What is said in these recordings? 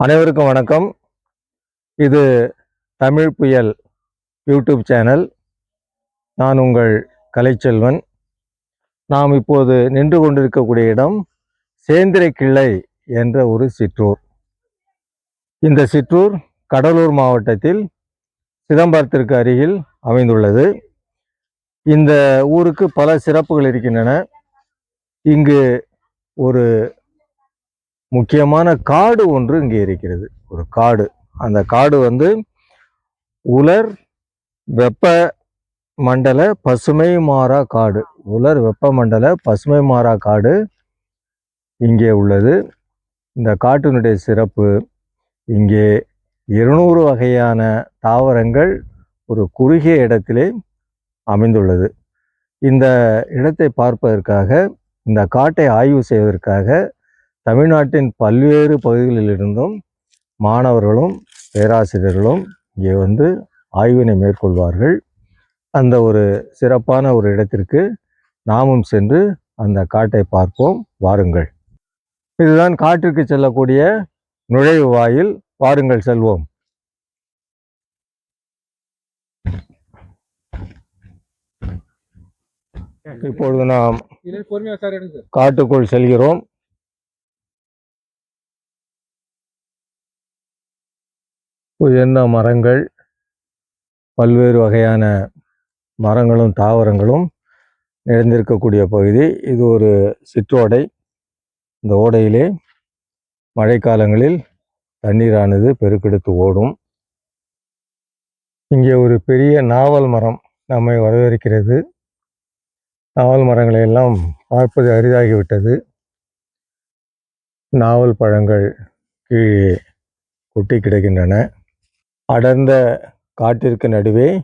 அனைவருக்கும் வணக்கம். இது தமிழ் புயல் யூடியூப் சேனல். நான் உங்கள் கலைச்செல்வன். நாம் இப்போது நின்று கொண்டிருக்கக்கூடிய இடம் சேந்திரை கிளை என்ற ஒரு சிற்றூர். இந்த சிற்றூர் கடலூர் மாவட்டத்தில் சிதம்பரத்திற்கு அருகில் அமைந்துள்ளது. இந்த ஊருக்கு பல சிறப்புகள் இருக்கின்றன. இங்கு ஒரு முக்கியமான காடு ஒன்று இங்கே இருக்கிறது. ஒரு காடு. அந்த காடு வந்து உலர் வெப்ப மண்டல பசுமை மாறா காடு. உலர் வெப்ப மண்டல பசுமை மாறா காடு இங்கே உள்ளது. இந்த காட்டினுடைய சிறப்பு இங்கே இருநூறு வகையான தாவரங்கள் ஒரு குறுகிய இடத்திலே அமைந்துள்ளது. இந்த இடத்தை பார்ப்பதற்காக இந்த காட்டை ஆய்வு செய்வதற்காக தமிழ்நாட்டின் பல்வேறு பகுதிகளிலிருந்தும் மாணவர்களும் பேராசிரியர்களும் இங்கே வந்து ஆய்வினை மேற்கொள்வார்கள். அந்த ஒரு சிறப்பான ஒரு இடத்திற்கு நாமும் சென்று அந்த காட்டை பார்ப்போம். வாருங்கள். இதுதான் காட்டிற்கு செல்லக்கூடிய நுழைவு வாயில். வாருங்கள் செல்வோம். இப்பொழுது நாம் காட்டுக்குள் செல்கிறோம். உயர்ந்த மரங்கள் பல்வேறு வகையான மரங்களும் தாவரங்களும் நிறைந்திருக்கக்கூடிய பகுதி. இது ஒரு சிற்றோடை. இந்த ஓடையிலே மழைக்காலங்களில் தண்ணீரானது பெருக்கெடுத்து ஓடும். இங்கே ஒரு பெரிய நாவல் மரம் நம்மை வரவேற்கிறது. நாவல் மரங்களை எல்லாம் பார்ப்பது அரிதாகிவிட்டது. நாவல் பழங்கள் கீழே கொட்டி கிடக்கின்றன. அடர்ந்த காட்டிற்கு நடுவே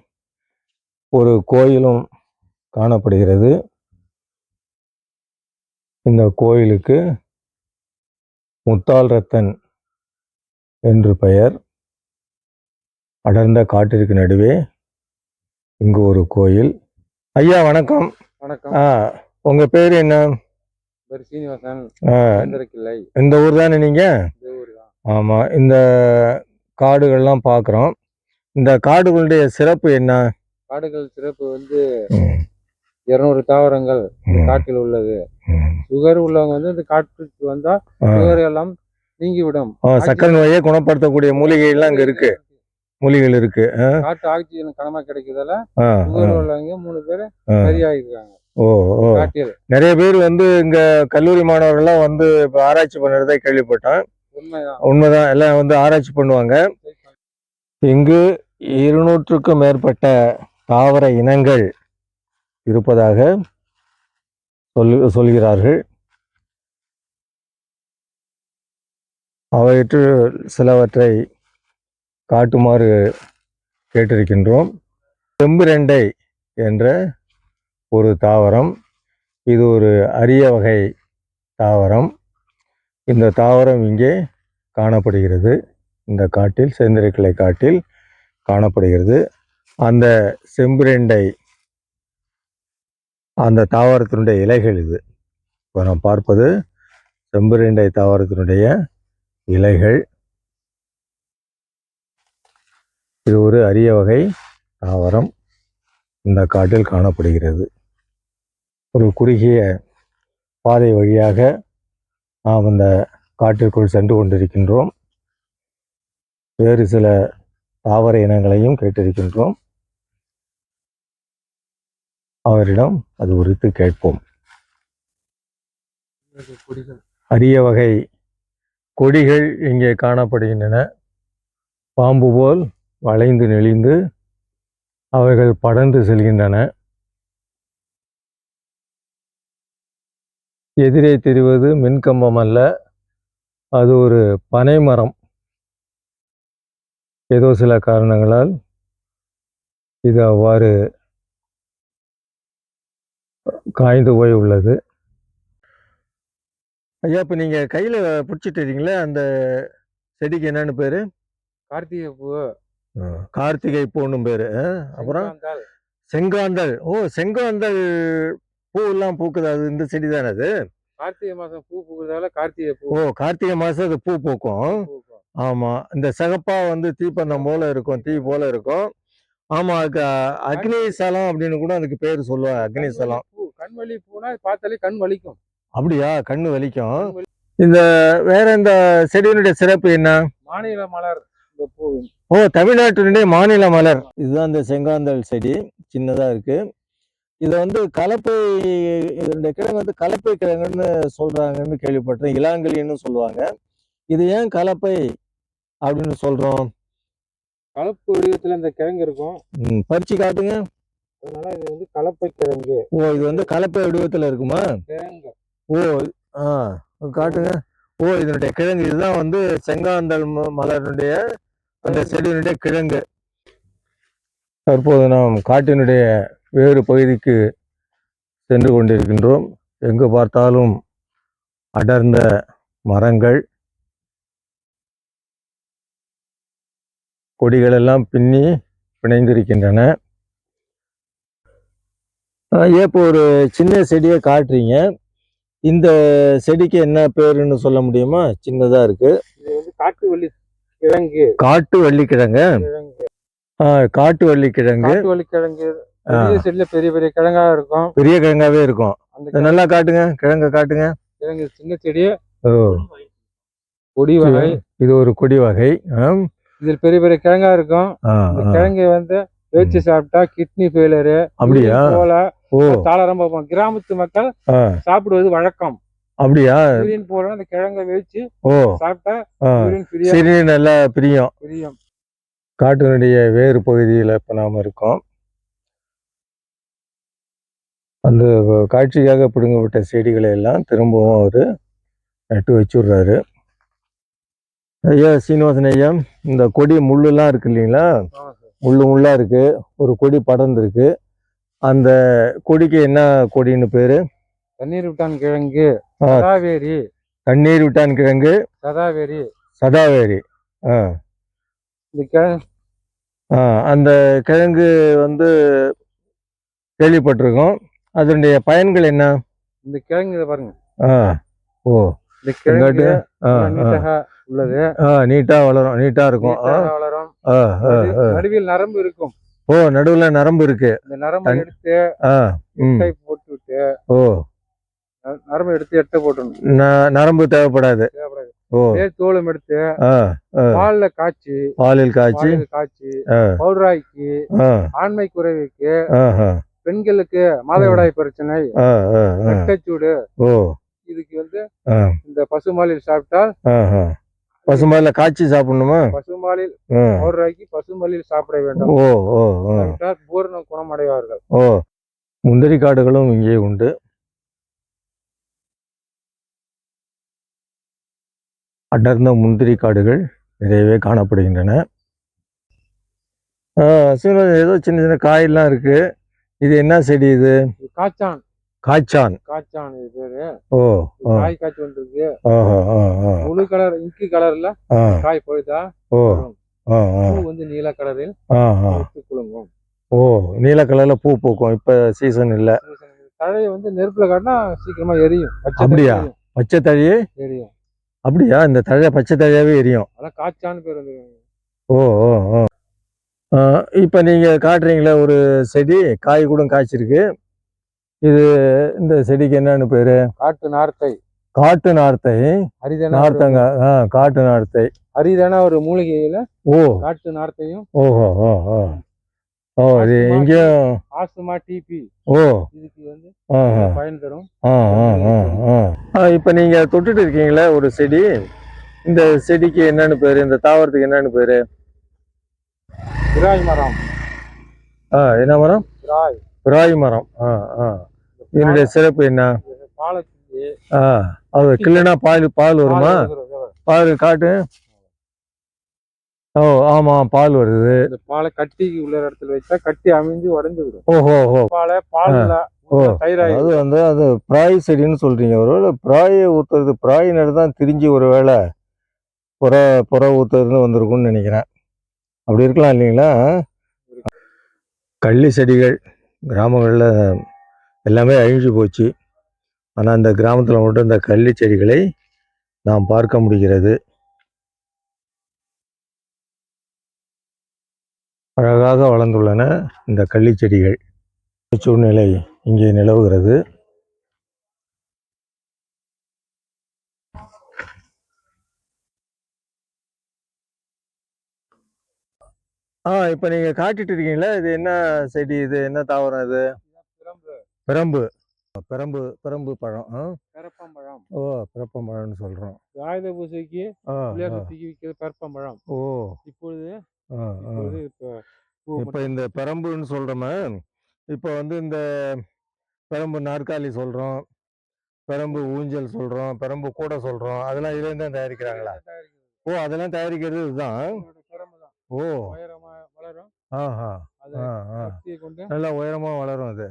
ஒரு கோயிலும் காணப்படுகிறது. இந்த கோயிலுக்கு முத்தால் ரத்தன் என்று பெயர். அடர்ந்த காட்டிற்கு நடுவே இங்கு ஒரு கோயில். ஐயா வணக்கம். வணக்கம். ஆ உங்க பேர் என்ன? பேர் சீனிவாசன். ஆ, இந்த ஊர் தானே நீங்க? இந்த ஊர் தான். ஆமா இந்த காடுகள்லாம் பார்க்குறோம் இந்த காடுகளுடைய சிறப்பு என்ன? காடுகள் சிறப்பு வந்து இருநூறு தாவரங்கள் காட்டில் உள்ளது. சுகர் உள்ளவங்க வந்து இந்த காட்டுக்கு வந்தா. சுகர் எல்லாம் நீங்கிவிடும். சக்கரை நோயை குணப்படுத்தக்கூடிய மூலிகைகள்லாம் அங்க இருக்கு. மூலிகைகள் இருக்கு. காட்டு ஆக்சிஜன் கனமா கிடைக்கிறதால சுகர் உள்ளவங்க மூணு பேர். சரியாயிருக்காங்க. ஓ நிறைய பேர் வந்து இங்க கல்லூரி மாணவர்கள்லாம் வந்து இப்ப ஆராய்ச்சி பண்ணுறதை கேள்விப்பட்டேன். உண்மைதான். எல்லாம் வந்து ஆராய்ச்சி பண்ணுவாங்க. இங்கு இருநூற்றுக்கும் மேற்பட்ட தாவர இனங்கள் இருப்பதாக சொல் சொல்கிறார்கள். அவற்றுள் சிலவற்றை காட்டுமாறு கேட்டிருக்கின்றோம். செம்பிரண்டை என்ற ஒரு தாவரம். இது ஒரு அரிய வகை தாவரம். இந்த தாவரம் இங்கே காணப்படுகிறது. இந்த காட்டில் சேந்திரக்கிளை காட்டில் காணப்படுகிறது. அந்த செம்புரெண்டை அந்த தாவரத்தினுடைய இலைகள் இது. இப்போ நாம் பார்ப்பது செம்புரெண்டை தாவரத்தினுடைய இலைகள். இது ஒரு அரிய வகை தாவரம். இந்த காட்டில் காணப்படுகிறது. ஒரு குறுகிய பாதை வழியாக நாம் இந்த காட்டிற்குள் சென்று கொண்டிருக்கின்றோம். வேறு சில தாவர இனங்களையும் கேட்டிருக்கின்றோம். அவரிடம் அது குறித்து கேட்போம். அரிய வகை கொடிகள் இங்கே காணப்படுகின்றன. பாம்பு போல் வளைந்து நெளிந்து அவைகள் படர்ந்து செல்கின்றன. எதிரே தெரிவது மின்கம்பம் அல்ல அது ஒரு பனை மரம் ஏதோ சில காரணங்களால் இது அவ்வாறு காய்ந்து போய் உள்ளது. ஐயா இப்போ நீங்கள் கையில் பிடிச்சிட்டு இருக்கீங்களே அந்த செடிக்கு என்னன்னு பேர்? கார்த்திகை பூ. கார்த்திகை பூன்னும் பேர். அப்புறம்? செங்காந்தல். ஓ செங்காந்தல் பூவெல்லாம் பூக்குது. அது இந்த செடி தானே அது? கார்த்திகை மாசம் பூ பூக்கிறதால கார்த்திகை பூ. ஓ கார்த்திகை மாதம் அது பூ பூக்கும். பூக்கும். ஆமா. இந்த சிகப்பா வந்து தீப்பந்தம் போல இருக்கும் தீ போல இருக்கும். ஆமா அக்னி சலம் அப்படின்னு கூட அதுக்கு பேர் சொல்லுவாங்க அக்னி சலம். கண் வலி பூனா பார்த்தாலே கண் வலிக்கும். அப்படியா? கண்ணு வலிக்கும். கண் வலி- இந்த வேற இந்த செடியினுடைய சிறப்பு என்ன? மாநில மலர் இந்த பூ ஓ தமிழ்நாட்டினுடைய மாநில மலர். இதுதான் இந்த செங்காந்தல் செடி. சின்னதா இருக்கு. இதை வந்து கலப்பை இதனுடைய கிழங்கு வந்து கலப்பை கிழங்குன்னு சொல்றாங்கன்னு கேள்விப்பட்டேன் இளாங்கலின்னு சொல்லுவாங்க. இது ஏன் கலப்பை அப்படின்னு சொல்றோம்? கலப்பு வடிவத்துல இந்த கிழங்கு இருக்கும். பறிச்சு காட்டுங்க. அதனால இது வந்து கலப்பை கிழங்கு. ஓ இது வந்து கலப்பை வடிவத்துல இருக்குமா? கிழங்கு. ஓ ஆ காட்டுங்க. ஓ இதனுடைய கிழங்கு. இதுதான் வந்து செங்காந்தல் மலருடைய அந்த செடியினுடைய கிழங்கு. தற்போது நாம் காட்டினுடைய வேறு பகுதிக்கு சென்று கொண்டிருக்கின்றோம். எங்கு பார்த்தாலும் அடர்ந்த மரங்கள். கொடிகள் எல்லாம் பின்னி பிணைந்திருக்கின்றன. இப்போ ஒரு சின்ன செடியை காட்டுறீங்க. இந்த செடிக்கு என்ன பேருன்னு சொல்ல முடியுமா? சின்னதா இருக்கு. காட்டு வள்ளி கிழங்கு. காட்டு வள்ளிக்கிழங்கு. காட்டு வள்ளிக்கிழங்கு. காட்டு வள்ளி கிழங்கு பெரிய செடியில பெரிய பெரிய கிழங்கா இருக்கும். பெரிய கிழங்காவே இருக்கும். நல்லா காட்டுங்க கிழங்க காட்டுங்க. கிழங்கு சின்ன செடி ஓ. கொடி வகை. இது ஒரு கொடி வகை. இதில் பெரிய பெரிய கிழங்கா இருக்கும். கிழங்கு வந்து வேச்சு சாப்பிட்டா கிட்னி ஃபெயிலரு அப்படியா? போல ஓ. தாளரம் பார்ப்போம் கிராமத்து மக்கள் சாப்பிடுவது வழக்கம். அப்படியா? யூரின் போல அந்த கிழங்கை வேச்சு ஓ. சாப்பிட்டா. யூரின் நல்லா பிரியம். பிரியும். காட்டினுடைய வேறு பகுதியில் இப்போ நாம் இருக்கோம். அந்த காட்சிக்காக பிடுங்கப்பட்ட செடிகளை எல்லாம் திரும்பவும் அவர் நட்டு வச்சுடுறாரு. ஐயா சீனிவாசன் ஐயா இந்த கொடி முள்ளுலாம் இருக்கு இல்லைங்களா. முள்ளு முள்ளா இருக்கு ஒரு கொடி படர்ந்துருக்கு. அந்த கொடிக்கு என்ன கொடின்னு பேரு? தண்ணீர் விட்டான் கிழங்கு. சதாவேரி. தண்ணீர் விட்டான் கிழங்கு சதாவேரி. சதாவேரி ஆ, அந்த கிழங்கு வந்து கேள்விப்பட்டிருக்கோம். அதனுடைய பயன்கள் என்ன? இந்த கிழங்கு இதை பாருங்க. ஆ ஓ. இந்த கிழங்கு நீட்டாக உள்ளது. ஆ நீட்டா வளரும் நீட்டா இருக்கும். வளரும். நடுவில் நரம்பு இருக்கும். ஓ நடுவுல நரம்பு இருக்கு. இந்த நரம்பு எடுத்து ஆ போட்டு விட்டு ஓ. நரம்பு எடுத்து எட்டை போட்டணும் ந- நரம்பு தேவைப்படாது. தேவைப்படாது. ஓ. தோலும் எடுத்து. பால்ல காய்ச்சி பாலில் காய்ச்சி காய்ச்சி பவுடராக்கி ஆண்மை குறைவுக்கு பெண்களுக்கு மாதவிடாய் பிரச்சனை. ரத்தச்சூடு ஓ. இதுக்கு வந்து இந்த பசுமாலில் சாப்பிட்டால் ஆஹா. பசும்பால்ல காய்ச்சி சாப்பிடணுமா? பசுமாலில் ஆ. பவுடராக்கி பசுமாலில் சாப்பிட வேண்டும். ஓ ஓ பூரண குணமடைவார்கள். ஓ. முந்திரி காடுகளும் இங்கே உண்டு. அடர்ந்த முந்திரி காடுகள் நிறையவே காணப்படுகின்றன. சீனிவாசன், ஏதோ சின்ன சின்ன காயெல்லாம் இருக்கு. இது என்ன செடி இது? இது காய்ச்சான் காய்ச்சான் இது பேரு. ஓ காய் காய்ச்சி வந்துருக்கு. முழு கலர் இங்கு கலர்ல காய் பொழுதா ஓ வந்து நீல கலரில் குலுங்கும். ஓ நீல கலர்ல பூ பூக்கும். இப்ப சீசன் இல்ல. தழையை வந்து நெருப்புல காட்டினா சீக்கிரமா எரியும். அப்படியா? பச்சை தழையே? எரியும். அப்படியா? இந்த தழை பச்சை தழையாவே எரியும். அதான் காய்ச்சான்னு பேர் வந்து ஓ ஓ ஓ. இப்ப நீங்க காட்டுறீங்களே ஒரு செடி காய் கூட காய்ச்சிருக்கு. இது இந்த செடிக்கு என்னன்னு பேரு? காட்டு நார்த்தை. காட்டு நார்த்தை. அரிதான நார்த்தங்க ஆ காட்டு நார்த்தை. அரிதான ஒரு மூலிகையில ஓ. காட்டு நார்த்தையும் ஓஹோ ஓ ஓ ஓ இது எங்கேயும் ஆஸ்துமா டிபி. ஓ. இதுக்கு வந்து பயன் தரும். இப்போ நீங்க தொட்டுட்டு இருக்கீங்களே ஒரு செடி. இந்த செடிக்கு என்னன்னு பேரு? இந்த தாவரத்துக்கு என்னன்னு பேரு? விராய் மரம் ஆ என்ன மரம்? விராய் பிராய் மரம் ஆ ஆ. இதனுடைய சிறப்பு என்ன? பாலத்துக்கு ஆ அது கிள்ளுனா பால் பால் வருமா? பால் காட்டு? ஓ ஆமா பால் வருது. இந்த பாலை கட்டி உள்ள இடத்துல வச்சா கட்டி அமைஞ்சு உடைஞ்சு விடும். ஓஹோ ஓ பாலை பால்ல ஓ. அது வந்து அது பிராய் செடின்னு சொல்றீங்க. ஒருவேளை பிராயை ஊத்துறது பிராய் தான் திரிஞ்சு ஒரு வேளை புற புற ஊத்துறதுன்னு வந்திருக்கும்னு நினைக்கிறேன். அப்படி இருக்கலாம் இல்லைங்களா? கள்ளி செடிகள் கிராமங்களில் எல்லாமே அழிஞ்சு போச்சு. ஆனால் இந்த கிராமத்தில் மட்டும் இந்த கள்ளி செடிகளை நாம் பார்க்க முடிகிறது. அழகாக வளர்ந்துள்ளன இந்த கள்ளி செடிகள். சூழ்நிலை இங்கே நிலவுகிறது. ஆ இப்போ நீங்கள் காட்டிட்டு இருக்கீங்களா? இது என்ன செடி? இது என்ன தாவரம் இது? பிரம்பு. பிரம்பு. பிரம்பு பழம்? பெரப்பம்பழம். ஓ பிரப்பம்பழம்னு சொல்கிறோம் ஆயுத விற்கிறது பெரப்பம்பழம். ஓ. இப்பொழுது இப்போ இந்த பெரம்புன்னு சொல்கிறோமே இப்போ வந்து இந்த பெரம்பு நாற்காலி சொல்கிறோம் பெரம்பு ஊஞ்சல் சொல்கிறோம் பெரம்பு கூடை சொல்கிறோம் அதெல்லாம் இதுலேருந்து தான் தயாரிக்கிறாங்களா. ஓ அதெல்லாம் தயாரிக்கிறது இதுதான்? ஓ. வளரும். நல்லா உயரமாக வளரும் அது.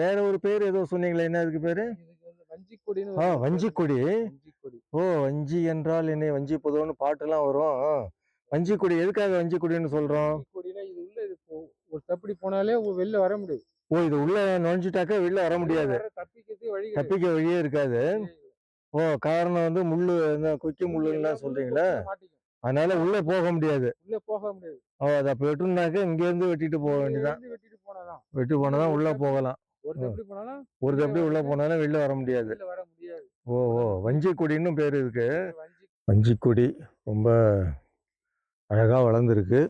வேற ஒரு பேர் ஏதோ சொன்னீங்களே என்ன இதுக்கு பேர் வஞ்சிக்கொடி. ஓ வஞ்சி என்றால் என்னை வஞ்சி புதோன்னு பாட்டெல்லாம் வரும். வஞ்சிக்கொடி எதுக்காக வஞ்சிக்கொடின்னு வஞ்சிக்கொடினா இது உள்ள ஒரு தப்படி போனாலே வெளில வர முடியாது. ஓ இது உள்ள நுழைஞ்சிட்டாக்கா வெளில வர முடியாது. தப்பிக்க வழியே இருக்காது. ஓ காரணம் வந்து முள்ளு இந்த கொக்கி முள்ளுலாம் சொல்றீங்களா. அதனால உள்ள போக முடியாது. உள்ள போக முடியாது. ஓ அதை அப்போ வெட்டுனாக்க இங்கேருந்து வெட்டிட்டு போக இங்க வேண்டியதான் இருந்து வெட்டிட்டு போனாதான். வெட்டி உள்ள போகலாம். ஒரு தப்படி போனாலும் ஒரு தப்பி உள்ள போனாலும் வெளில வர முடியாது. வர முடியாது. ஓ ஓ வஞ்சிக்கொடின்னு பேர் இருக்கு. வஞ்சி வஞ்சிக்கொடி ரொம்ப அழகாக வளர்ந்துருக்கு.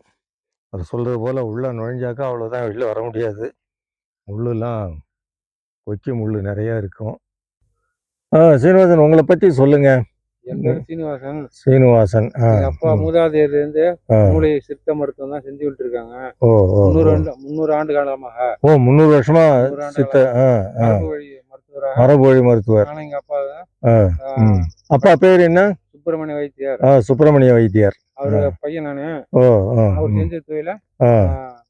அது சொல்கிறது போல் உள்ளே நுழைஞ்சாக்கா அவ்வளோதான் வெளில வர முடியாது. முள்ளுலாம் கொக்கி முள் நிறையா இருக்கும். ஆ சீனிவாசன் உங்களை பற்றி சொல்லுங்கள் என் பேர் சீனிவாசன். சீனிவாசன். அப்பா ம், மூதாதையர்ல இருந்து ஆ. மூளை சித்த மருத்துவம் தான் செஞ்சுட்டு இருக்காங்க ஓ ஓ முன்னூறு முன்னூறு ஆண்டு காலமாக. ஓ முந்நூறு வருஷமா சித்த மரபு வழி மருத்துவர். எங்க அப்பா ம். அப்பா பேர் என்ன? சுப்பிரமணிய வைத்தியர். சுப்பிரமணிய வைத்தியர். அவரு பையன் நானு. அவர் செஞ்ச தொழில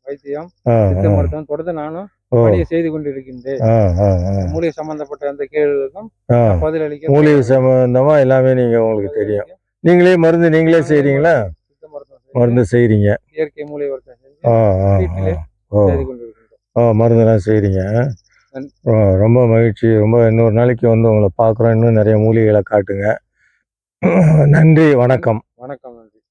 வைத்தியம் சித்த மருத்துவம். தொடர்ந்து நானும் பணியை செய்து கொண்டிருக்கின்றேன். மூளை சம்பந்தப்பட்ட அந்த கேள்விகளுக்கும் ஆ. பதிலளிக்க மூலிகை சம்பந்தமா எல்லாமே நீங்க உங்களுக்கு தெரியும். நீங்களே மருந்து நீங்களே செய்றீங்களா? மருந்து செய்றீங்க. இயற்கை மூளை வர்த்தகம் ஆ மருந்தெல்லாம் ஆ, ரொம்ப மகிழ்ச்சி. ரொம்ப இன்னொரு நாளைக்கு வந்து உங்களை பார்க்குறோம். இன்னும் நிறைய மூலிகைகளை காட்டுங்க. நன்றி வணக்கம். வணக்கம்.